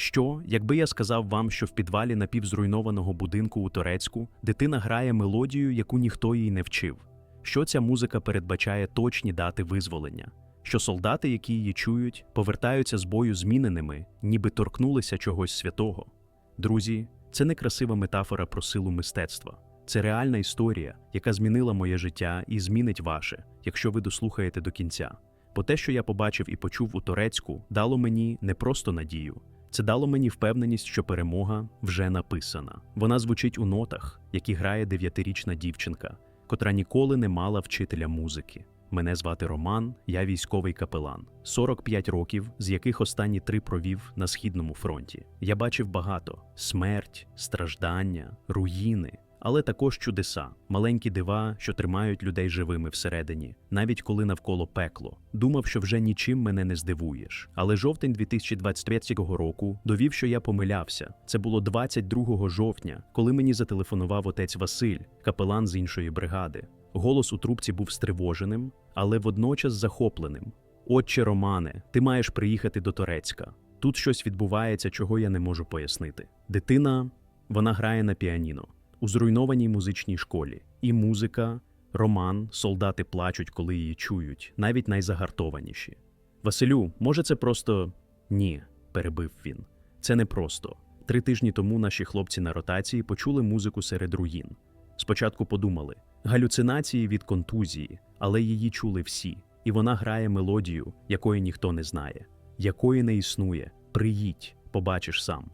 Що, якби я сказав вам, що в підвалі напівзруйнованого будинку у Торецьку дитина грає мелодію, яку ніхто їй не вчив? Що ця музика передбачає точні дати визволення? Що солдати, які її чують, повертаються з бою зміненими, ніби торкнулися чогось святого? Друзі, це не красива метафора про силу мистецтва. Це реальна історія, яка змінила моє життя і змінить ваше, якщо ви дослухаєте до кінця. Бо те, що я побачив і почув у Торецьку, дало мені не просто надію. Це дало мені впевненість, що перемога вже написана. Вона звучить у нотах, які грає дев'ятирічна дівчинка, котра ніколи не мала вчителя музики. Мене звати Роман, я військовий капелан, 45 років, з яких останні три провів на східному фронті. Я бачив багато: смерть, страждання, руїни, але також чудеса, маленькі дива, що тримають людей живими всередині, навіть коли навколо пекло. Думав, що вже нічим мене не здивуєш. Але жовтень 2023 року довів, що я помилявся. Це було 22 жовтня, коли мені зателефонував отець Василь, капелан з іншої бригади. Голос у трубці був стривоженим, але водночас захопленим. Отче Романе, ти маєш приїхати до Торецька. Тут щось відбувається, чого я не можу пояснити. Дитина, вона грає на піаніно у зруйнованій музичній школі. І музика, роман, солдати плачуть, коли її чують, навіть найзагартованіші. Василю, може, це просто ні, перебив він. Це не просто. Три тижні тому наші хлопці на ротації почули музику серед руїн. Спочатку подумали галюцинації від контузії, але її чули всі, і вона грає мелодію, якої ніхто не знає, якої не існує. Приїдь, побачиш сам.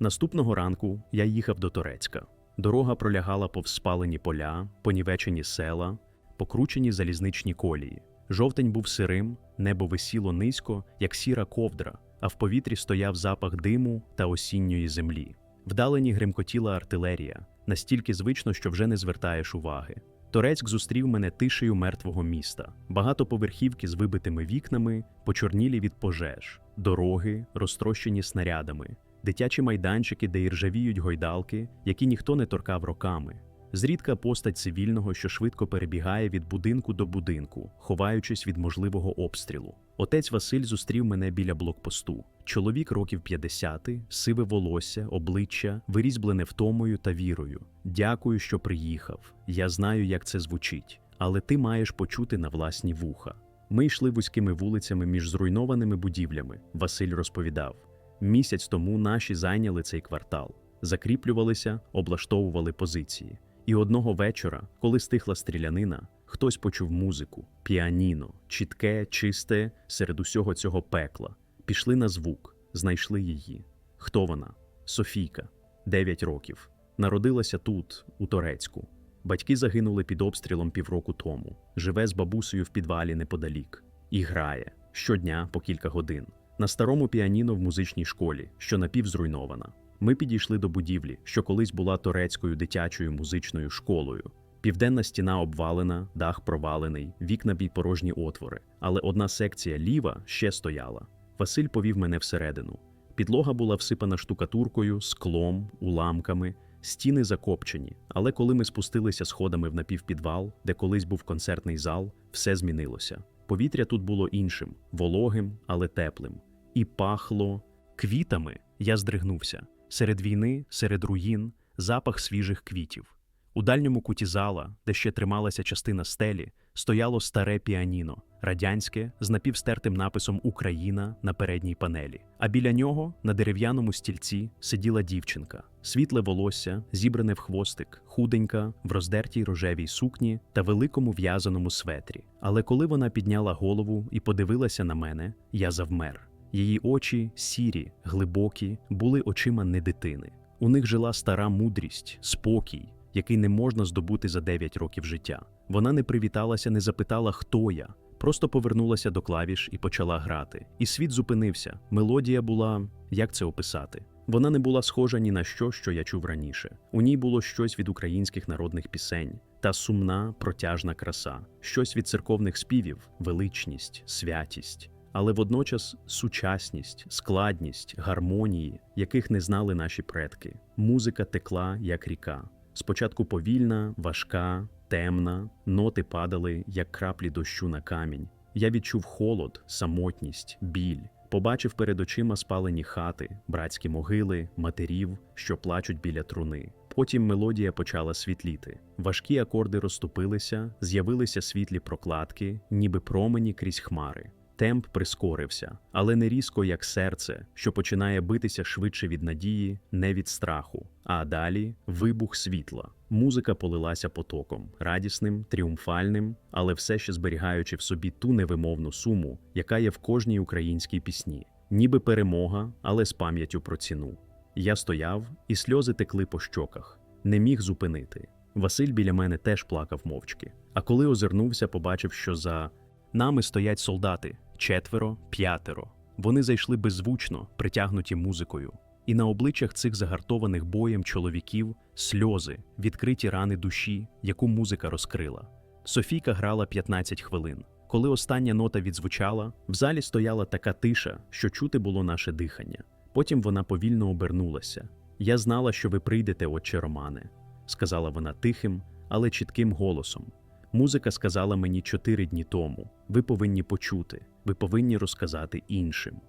Наступного ранку я їхав до Торецька. Дорога пролягала повз спалені поля, понівечені села, покручені залізничні колії. Жовтень був сирим, небо висіло низько, як сіра ковдра, а в повітрі стояв запах диму та осінньої землі. Вдалені гримкотіла артилерія, настільки звично, що вже не звертаєш уваги. Торецьк зустрів мене тишею мертвого міста, багатоповерхівки з вибитими вікнами, почорнілі від пожеж, дороги, розтрощені снарядами, дитячі майданчики, де іржавіють гойдалки, які ніхто не торкав роками. Зрідка постать цивільного, що швидко перебігає від будинку до будинку, ховаючись від можливого обстрілу. Отець Василь зустрів мене біля блокпосту. Чоловік років 50, сиве волосся, обличчя, вирізблене втомою та вірою. Дякую, що приїхав. Я знаю, як це звучить, але ти маєш почути на власні вуха. Ми йшли вузькими вулицями між зруйнованими будівлями. Василь розповідав. Місяць тому наші зайняли цей квартал, закріплювалися, облаштовували позиції. І одного вечора, коли стихла стрілянина, хтось почув музику, піаніно, чітке, чисте, серед усього цього пекла. Пішли на звук, знайшли її. Хто вона? Софійка, 9 років. Народилася тут, у Торецьку. Батьки загинули під обстрілом півроку тому. Живе з бабусею в підвалі неподалік. І грає щодня по кілька годин. На старому піаніно в музичній школі, що напівзруйнована. Ми підійшли до будівлі, що колись була турецькою дитячою музичною школою. Південна стіна обвалена, дах провалений, вікна бій порожні отвори, але одна секція ліва ще стояла. Василь повів мене всередину. Підлога була всипана штукатуркою, склом, уламками, стіни закопчені. Але коли ми спустилися сходами в напівпідвал, де колись був концертний зал, все змінилося. Повітря тут було іншим, вологим, але теплим. І пахло квітами. Я здригнувся. Серед війни, серед руїн, запах свіжих квітів. У дальньому куті зала, де ще трималася частина стелі, стояло старе піаніно, радянське, з напівстертим написом Україна на передній панелі. А біля нього, на дерев'яному стільці, сиділа дівчинка, світле волосся, зібране в хвостик, худенька, в роздертій рожевій сукні та великому в'язаному светрі. Але коли вона підняла голову і подивилася на мене, я завмер. Її очі, сірі, глибокі, були очима не дитини. У них жила стара мудрість, спокій, який не можна здобути за 9 років життя. Вона не привіталася, не запитала, хто я, просто повернулася до клавіш і почала грати. І світ зупинився. Мелодія була, як це описати? Вона не була схожа ні на що, що я чув раніше. У ній було щось від українських народних пісень, та сумна, протяжна краса, щось від церковних співів, величність, святість але водночас сучасність, складність, гармонії, яких не знали наші предки. Музика текла, як ріка. Спочатку повільна, важка, темна, ноти падали, як краплі дощу на камінь. Я відчув холод, самотність, біль. Побачив перед очима спалені хати, братські могили, матерів, що плачуть біля труни. Потім мелодія почала світліти. Важкі акорди розступилися, з'явилися світлі прокладки, ніби промені крізь хмари. Темп прискорився, але не різко, як серце, що починає битися швидше від надії, не від страху. А далі вибух світла. Музика полилася потоком, радісним, тріумфальним, але все ще зберігаючи в собі ту невимовну суму, яка є в кожній українській пісні, ніби перемога, але з пам'яттю про ціну. Я стояв, і сльози текли по щоках, не міг зупинити. Василь біля мене теж плакав мовчки. А коли озирнувся, побачив, що за нами стоять солдати четверо, п'ятеро. Вони зайшли беззвучно, притягнуті музикою. І на обличчях цих загартованих боєм чоловіків сльози, відкриті рани душі, яку музика розкрила. Софійка грала 15 хвилин. Коли остання нота відзвучала, в залі стояла така тиша, що чути було наше дихання. Потім вона повільно обернулася. Я знала, що ви прийдете, отче Романе, сказала вона тихим, але чітким голосом. Музика сказала мені чотири дні тому: ви повинні почути, ви повинні розказати іншим.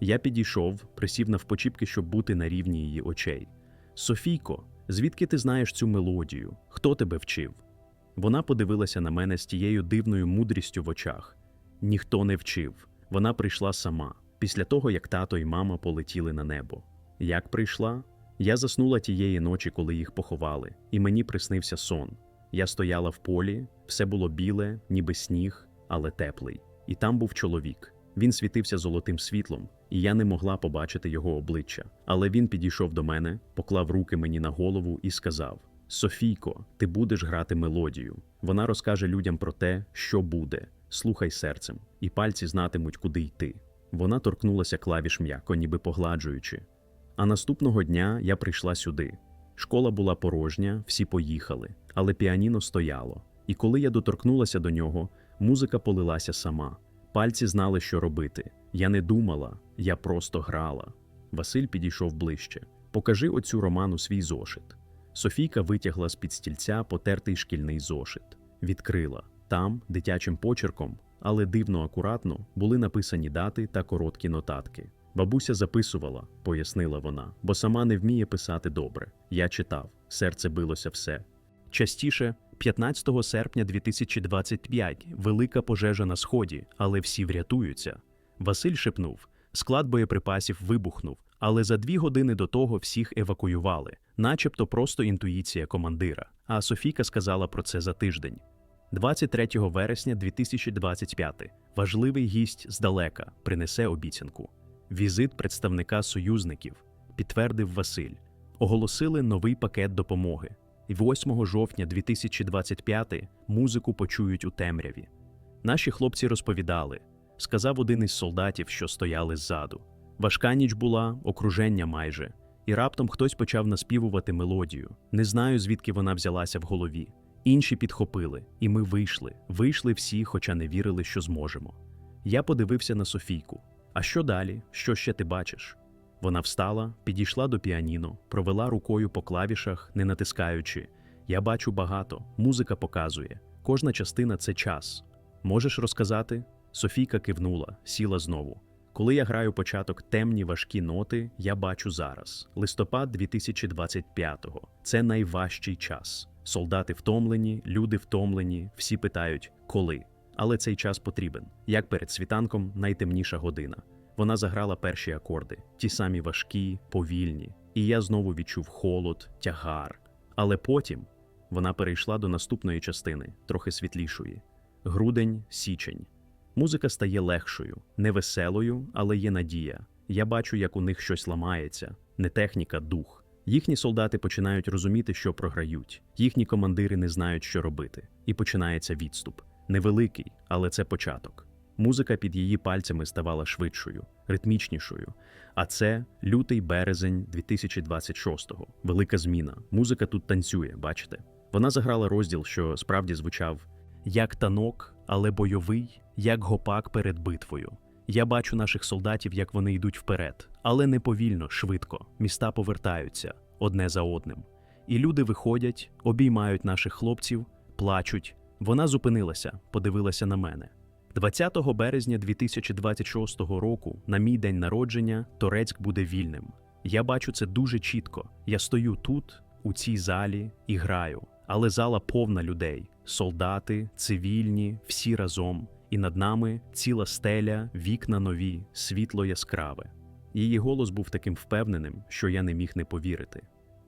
Я підійшов, присів навпочіпки, щоб бути на рівні її очей. Софійко, звідки ти знаєш цю мелодію? Хто тебе вчив? Вона подивилася на мене з тією дивною мудрістю в очах. Ніхто не вчив. Вона прийшла сама, після того, як тато і мама полетіли на небо. Як прийшла? Я заснула тієї ночі, коли їх поховали, і мені приснився сон. Я стояла в полі, все було біле, ніби сніг, але теплий. І там був чоловік. Він світився золотим світлом, і я не могла побачити його обличчя. Але він підійшов до мене, поклав руки мені на голову і сказав: Софійко, ти будеш грати мелодію. Вона розкаже людям про те, що буде. Слухай серцем, і пальці знатимуть, куди йти. Вона торкнулася клавіш м'яко, ніби погладжуючи. А наступного дня я прийшла сюди. Школа була порожня, всі поїхали, але піаніно стояло. І коли я доторкнулася до нього, музика полилася сама. Пальці знали, що робити. Я не думала, я просто грала. Василь підійшов ближче. Покажи оцю роману свій зошит. Софійка витягла з під стільця потертий шкільний зошит, відкрила. Там, дитячим почерком, але дивно акуратно, були написані дати та короткі нотатки. Бабуся записувала, пояснила вона, бо сама не вміє писати добре. Я читав, серце билося все. Частіше, 15 серпня 2025, велика пожежа на сході, але всі врятуються. Василь шепнув: склад боєприпасів вибухнув, але за дві години до того всіх евакуювали, начебто просто інтуїція командира. А Софійка сказала про це за тиждень. 23 вересня 2025 важливий гість здалека принесе обіцянку. Візит представника союзників, підтвердив Василь. Оголосили новий пакет допомоги. І 8 жовтня 2025 музику почують у темряві. Наші хлопці розповідали, сказав один із солдатів, що стояли ззаду. Важка ніч була, окруження майже, і раптом хтось почав наспівувати мелодію. Не знаю, звідки вона взялася в голові. Інші підхопили, і ми вийшли. Вийшли всі, хоча не вірили, що зможемо. Я подивився на Софійку. А що далі? Що ще ти бачиш? Вона встала, підійшла до піаніно, провела рукою по клавішах, не натискаючи. Я бачу багато, музика показує. Кожна частина це час. Можеш розказати? Софійка кивнула, сіла знову. Коли я граю початок темні важкі ноти, я бачу зараз. Листопад 2025-го. Це найважчий час. Солдати втомлені, люди втомлені, всі питають, коли. Але цей час потрібен. Як перед світанком, найтемніша година. Вона заграла перші акорди, ті самі важкі, повільні, і я знову відчув холод, тягар. Але потім вона перейшла до наступної частини, трохи світлішої. Грудень, січень. Музика стає легшою, не веселою, але є надія. Я бачу, як у них щось ламається, не техніка, дух. Їхні солдати починають розуміти, що програють. Їхні командири не знають, що робити, і починається відступ. Невеликий, але це початок. Музика під її пальцями ставала швидшою, ритмічнішою. А це лютий березень 2026-го. Велика зміна. Музика тут танцює, бачите? Вона заграла розділ, що справді звучав як танок, але бойовий, як гопак перед битвою. Я бачу наших солдатів, як вони йдуть вперед, але не повільно, швидко. Міста повертаються одне за одним. І люди виходять, обіймають наших хлопців, плачуть. Вона зупинилася, подивилася на мене. 20 березня 2026 року, на мій день народження, Торецьк буде вільним. Я бачу це дуже чітко. Я стою тут, у цій залі, і граю. Але зала повна людей: солдати, цивільні, всі разом. І над нами ціла стеля, вікна нові, світло яскраве. Її голос був таким впевненим, що я не міг не повірити.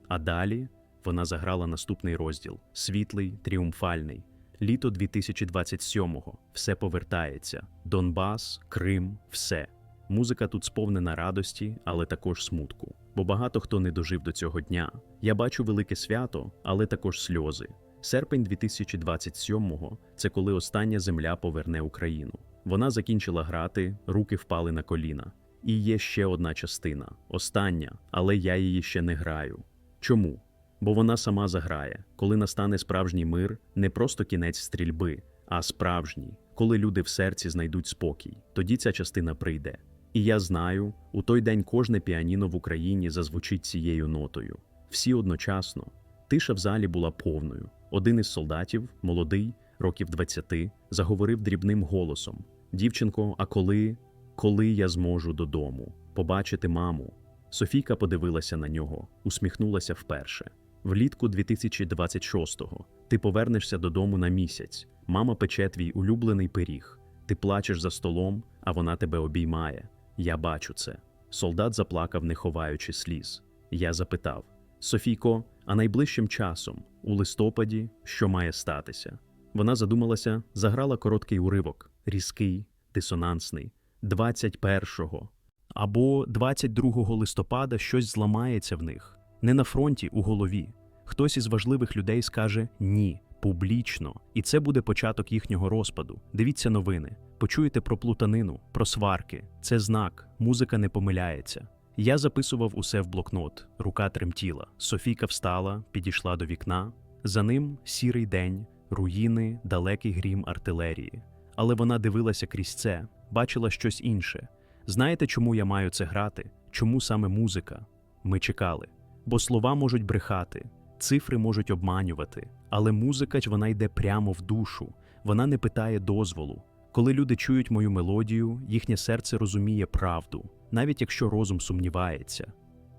А далі вона заграла наступний розділ: світлий, тріумфальний. Літо 2027-го. Все повертається. Донбас, Крим, все. Музика тут сповнена радості, але також смутку. Бо багато хто не дожив до цього дня. Я бачу велике свято, але також сльози. Серпень 2027-го – це коли остання земля поверне Україну. Вона закінчила грати, руки впали на коліна. І є ще одна частина остання, але я її ще не граю. Чому? Бо вона сама заграє, коли настане справжній мир, не просто кінець стрільби, а справжній, коли люди в серці знайдуть спокій, тоді ця частина прийде. І я знаю, у той день кожне піаніно в Україні зазвучить цією нотою. Всі одночасно. Тиша в залі була повною. Один із солдатів, молодий, років 20, заговорив дрібним голосом: Дівчинко, а коли, коли я зможу додому побачити маму? Софійка подивилася на нього, усміхнулася вперше. Влітку 2026-го ти повернешся додому на місяць. Мама пече твій улюблений пиріг. Ти плачеш за столом, а вона тебе обіймає. Я бачу це. Солдат заплакав, не ховаючи сліз. Я запитав: Софійко, а найближчим часом, у листопаді, що має статися? Вона задумалася, заграла короткий уривок, різкий, дисонансний, 21-го. Або 22 листопада щось зламається в них. Не на фронті, у голові. Хтось із важливих людей скаже ні, публічно, і це буде початок їхнього розпаду. Дивіться новини, почуєте про плутанину, про сварки. Це знак, музика не помиляється. Я записував усе в блокнот, рука тремтіла. Софійка встала, підійшла до вікна. За ним сірий день, руїни, далекий грім артилерії. Але вона дивилася крізь це, бачила щось інше. Знаєте, чому я маю це грати? Чому саме музика? Ми чекали. Бо слова можуть брехати, цифри можуть обманювати, але музика ж вона йде прямо в душу, вона не питає дозволу. Коли люди чують мою мелодію, їхнє серце розуміє правду, навіть якщо розум сумнівається.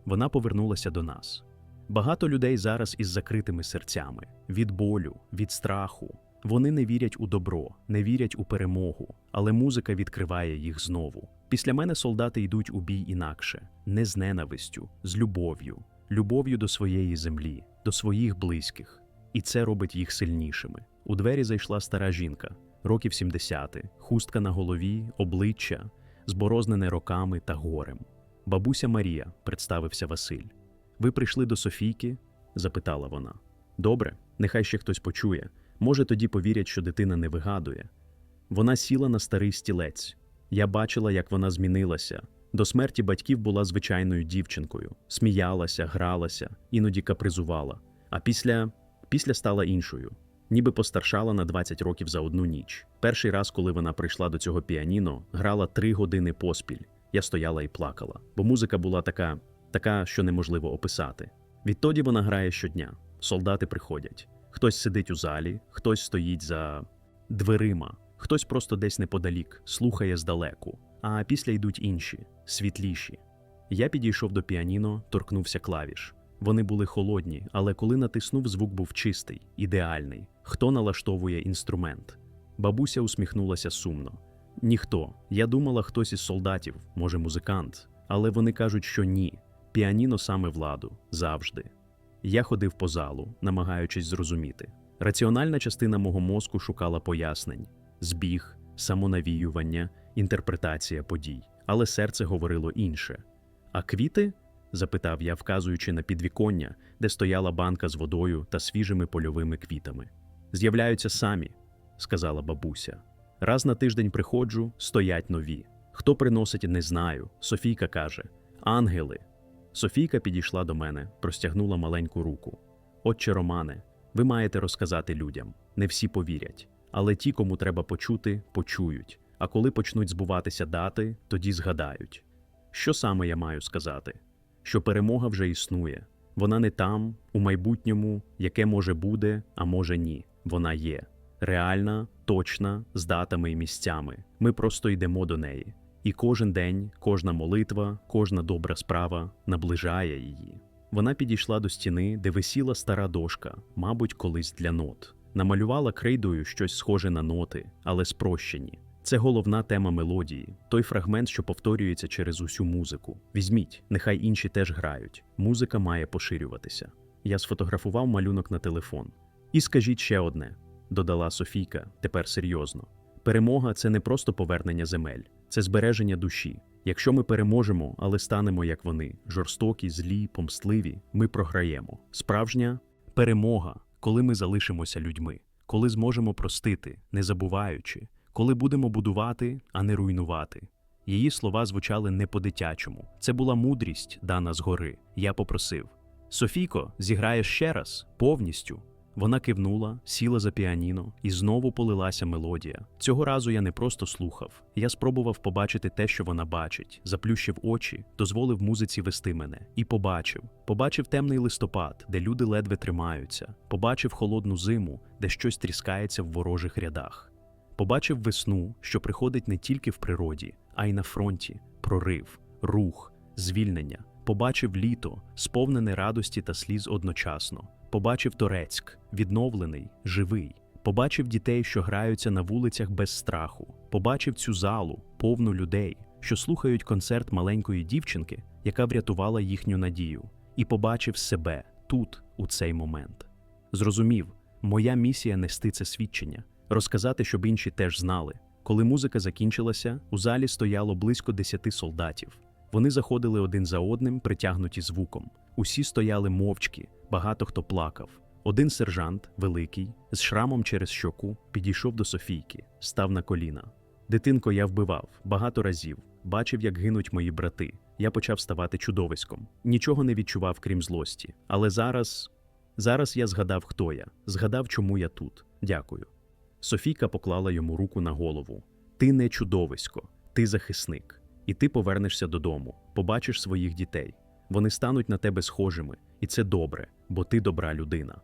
Вона повернулася до нас. Багато людей зараз із закритими серцями від болю, від страху. Вони не вірять у добро, не вірять у перемогу, але музика відкриває їх знову. Після мене солдати йдуть у бій інакше, не з ненавистю, з любов'ю, любов'ю до своєї землі, до своїх близьких. І це робить їх сильнішими. У двері зайшла стара жінка, років 70, хустка на голові, обличчя, зборознене роками та горем. Бабуся Марія, представився Василь. Ви прийшли до Софійки? запитала вона. Добре, нехай ще хтось почує. Може, тоді повірять, що дитина не вигадує. Вона сіла на старий стілець. Я бачила, як вона змінилася. До смерті батьків була звичайною дівчинкою, сміялася, гралася, іноді капризувала. А після після стала іншою, ніби постаршала на 20 років за одну ніч. Перший раз, коли вона прийшла до цього піаніно, грала три години поспіль. Я стояла і плакала, бо музика була така, така, що неможливо описати. Відтоді вона грає щодня. Солдати приходять. Хтось сидить у залі, хтось стоїть за дверима, хтось просто десь неподалік, слухає здалеку. А після йдуть інші, світліші. Я підійшов до піаніно, торкнувся клавіш. Вони були холодні, але коли натиснув, звук був чистий, ідеальний. Хто налаштовує інструмент? Бабуся усміхнулася сумно. Ніхто. Я думала, хтось із солдатів, може, музикант. Але вони кажуть, що ні. Піаніно саме владу завжди. Я ходив по залу, намагаючись зрозуміти. Раціональна частина мого мозку шукала пояснень: збіг, самонавіювання, інтерпретація подій. Але серце говорило інше. А квіти? запитав я, вказуючи на підвіконня, де стояла банка з водою та свіжими польовими квітами. З'являються самі, сказала бабуся. Раз на тиждень приходжу, стоять нові. Хто приносить, не знаю. Софійка каже: Ангели. Софійка підійшла до мене, простягнула маленьку руку. Отче Романе, ви маєте розказати людям. Не всі повірять. Але ті, кому треба почути, почують. А коли почнуть збуватися дати, тоді згадають. Що саме я маю сказати? Що перемога вже існує. Вона не там, у майбутньому, яке може буде, а може ні. Вона є. реальна, точна, з датами і місцями. Ми просто йдемо до неї. І кожен день, кожна молитва, кожна добра справа наближає її. Вона підійшла до стіни, де висіла стара дошка, мабуть, колись для нот. Намалювала крейдою щось схоже на ноти, але спрощені. Це головна тема мелодії, той фрагмент, що повторюється через усю музику. Візьміть, нехай інші теж грають. Музика має поширюватися. Я сфотографував малюнок на телефон. І скажіть ще одне, додала Софійка, тепер серйозно. Перемога це не просто повернення земель, це збереження душі. Якщо ми переможемо, але станемо як вони, жорстокі, злі, помстливі, ми програємо. Справжня перемога, коли ми залишимося людьми, коли зможемо простити, не забуваючи, коли будемо будувати, а не руйнувати. Її слова звучали не по-дитячому. Це була мудрість, дана згори. Я попросив: Софійко, зіграєш ще раз, повністю. Вона кивнула, сіла за піаніно, і знову полилася мелодія. Цього разу я не просто слухав, я спробував побачити те, що вона бачить, заплющив очі, дозволив музиці вести мене, і побачив. Побачив темний листопад, де люди ледве тримаються, побачив холодну зиму, де щось тріскається в ворожих рядах. Побачив весну, що приходить не тільки в природі, а й на фронті, прорив, рух, звільнення. Побачив літо, сповнене радості та сліз одночасно. Побачив Торецьк, відновлений, живий. Побачив дітей, що граються на вулицях без страху. Побачив цю залу, повну людей, що слухають концерт маленької дівчинки, яка врятувала їхню надію, і побачив себе тут, у цей момент. Зрозумів, моя місія нести це свідчення, розказати, щоб інші теж знали. Коли музика закінчилася, у залі стояло близько десяти солдатів. Вони заходили один за одним, притягнуті звуком. Усі стояли мовчки, багато хто плакав. Один сержант, великий, з шрамом через щоку, підійшов до Софійки, став на коліна. Дитинко, я вбивав багато разів, бачив, як гинуть мої брати. Я почав ставати чудовиськом. Нічого не відчував, крім злості. Але зараз. Зараз я згадав, хто я, згадав, чому я тут. Дякую. Софійка поклала йому руку на голову. Ти не чудовисько, ти захисник. І ти повернешся додому, побачиш своїх дітей. Вони стануть на тебе схожими, і це добре, бо ти добра людина.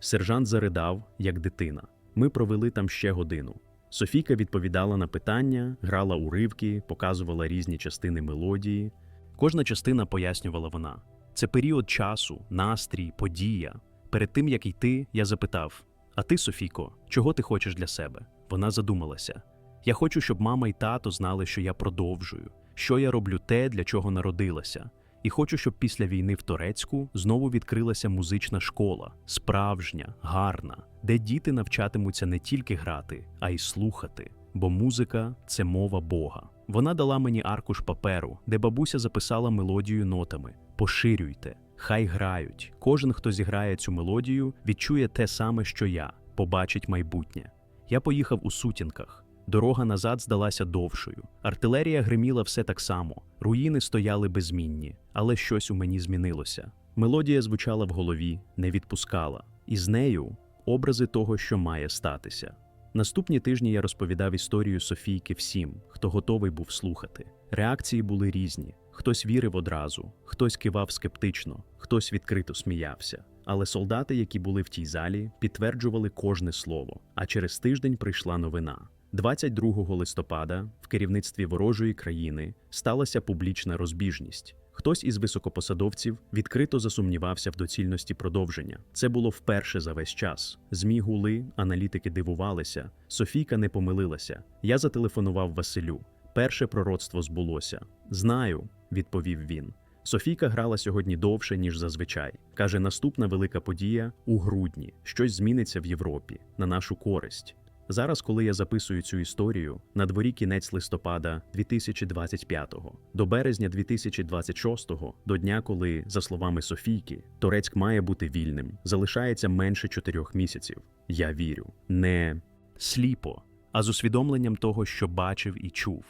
Сержант заридав, як дитина. Ми провели там ще годину. Софійка відповідала на питання, грала уривки, показувала різні частини мелодії. Кожна частина пояснювала вона. Це період часу, настрій, подія. Перед тим як йти, я запитав: А ти, Софійко, чого ти хочеш для себе? Вона задумалася. Я хочу, щоб мама і тато знали, що я продовжую, що я роблю те, для чого народилася. І хочу, щоб після війни в Турецьку знову відкрилася музична школа, справжня, гарна, де діти навчатимуться не тільки грати, а й слухати. Бо музика це мова Бога. Вона дала мені аркуш паперу, де бабуся записала мелодію нотами: поширюйте, хай грають. Кожен, хто зіграє цю мелодію, відчує те саме, що я, побачить майбутнє. Я поїхав у сутінках. Дорога назад здалася довшою. Артилерія гриміла все так само, руїни стояли безмінні, але щось у мені змінилося. Мелодія звучала в голові, не відпускала, і з нею образи того, що має статися. Наступні тижні я розповідав історію Софійки всім, хто готовий був слухати. Реакції були різні: хтось вірив одразу, хтось кивав скептично, хтось відкрито сміявся. Але солдати, які були в тій залі, підтверджували кожне слово. А через тиждень прийшла новина. 22 листопада в керівництві ворожої країни сталася публічна розбіжність. Хтось із високопосадовців відкрито засумнівався в доцільності продовження. Це було вперше за весь час. Змі гули, аналітики дивувалися. Софійка не помилилася. Я зателефонував Василю. Перше пророцтво збулося. Знаю, відповів він. Софійка грала сьогодні довше, ніж зазвичай. Каже, наступна велика подія у грудні. Щось зміниться в Європі на нашу користь. Зараз, коли я записую цю історію, на дворі кінець листопада 2025-го, до березня 2026-го, до дня, коли, за словами Софійки, Турецьк має бути вільним, залишається менше чотирьох місяців. Я вірю, не сліпо, а з усвідомленням того, що бачив і чув.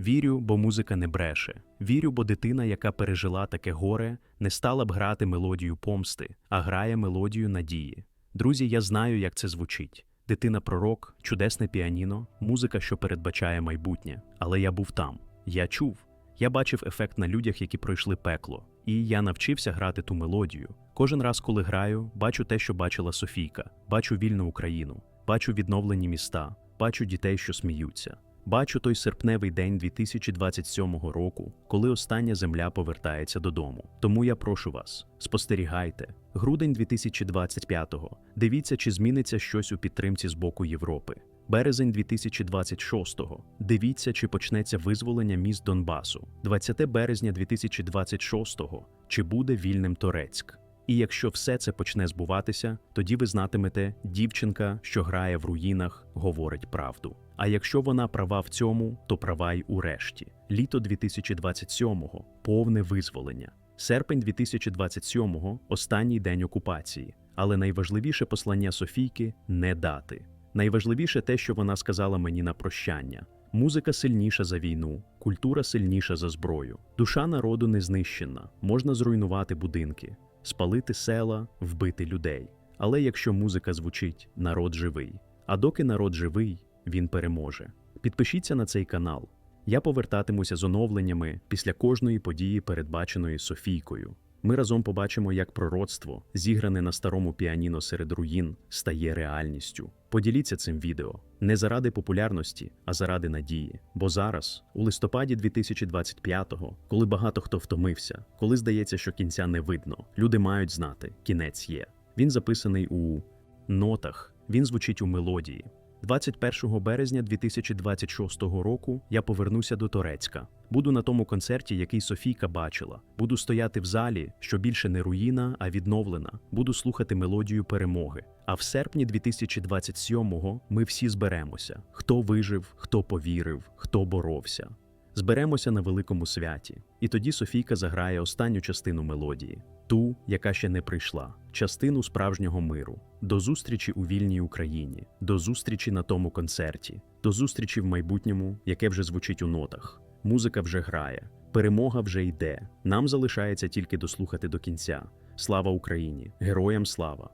Вірю, бо музика не бреше. Вірю, бо дитина, яка пережила таке горе, не стала б грати мелодію помсти, а грає мелодію надії. Друзі, я знаю, як це звучить. Дитина пророк, чудесне піаніно, музика, що передбачає майбутнє. Але я був там. Я чув. Я бачив ефект на людях, які пройшли пекло. І я навчився грати ту мелодію. Кожен раз, коли граю, бачу те, що бачила Софійка, бачу вільну Україну, бачу відновлені міста, бачу дітей, що сміються. Бачу той серпневий день 2027 року, коли остання земля повертається додому. Тому я прошу вас, спостерігайте. Грудень 2025-го. Дивіться, чи зміниться щось у підтримці з боку Європи. Березень 2026-го. Дивіться, чи почнеться визволення міст Донбасу. 20 березня 2026-го. Чи буде вільним Торецьк. І якщо все це почне збуватися, тоді ви знатимете, дівчинка, що грає в руїнах, говорить правду. А якщо вона права в цьому, то права й у решті. Літо 2027-го – повне визволення. Серпень 2027-го – останній день окупації. Але найважливіше послання Софійки не дати. Найважливіше те, що вона сказала мені на прощання. Музика сильніша за війну, культура сильніша за зброю. Душа народу не знищена, можна зруйнувати будинки, спалити села, вбити людей. Але якщо музика звучить, народ живий. А доки народ живий, він переможе. Підпишіться на цей канал. Я повертатимуся з оновленнями після кожної події, передбаченої Софійкою. Ми разом побачимо, як пророцтво, зігране на старому піаніно серед руїн, стає реальністю. Поділіться цим відео не заради популярності, а заради надії. Бо зараз, у листопаді 2025-го, коли багато хто втомився, коли здається, що кінця не видно, люди мають знати, кінець є. Він записаний у нотах, він звучить у мелодії. 21 березня 2026 року я повернуся до Торецька. Буду на тому концерті, який Софійка бачила. Буду стояти в залі, що більше не руїна, а відновлена. Буду слухати мелодію перемоги. А в серпні 2027-го ми всі зберемося: хто вижив, хто повірив, хто боровся. Зберемося на великому святі, і тоді Софійка заграє останню частину мелодії, ту, яка ще не прийшла, частину справжнього миру. До зустрічі у вільній Україні, до зустрічі на тому концерті, до зустрічі в майбутньому, яке вже звучить у нотах. Музика вже грає, перемога вже йде. Нам залишається тільки дослухати до кінця. Слава Україні! Героям слава!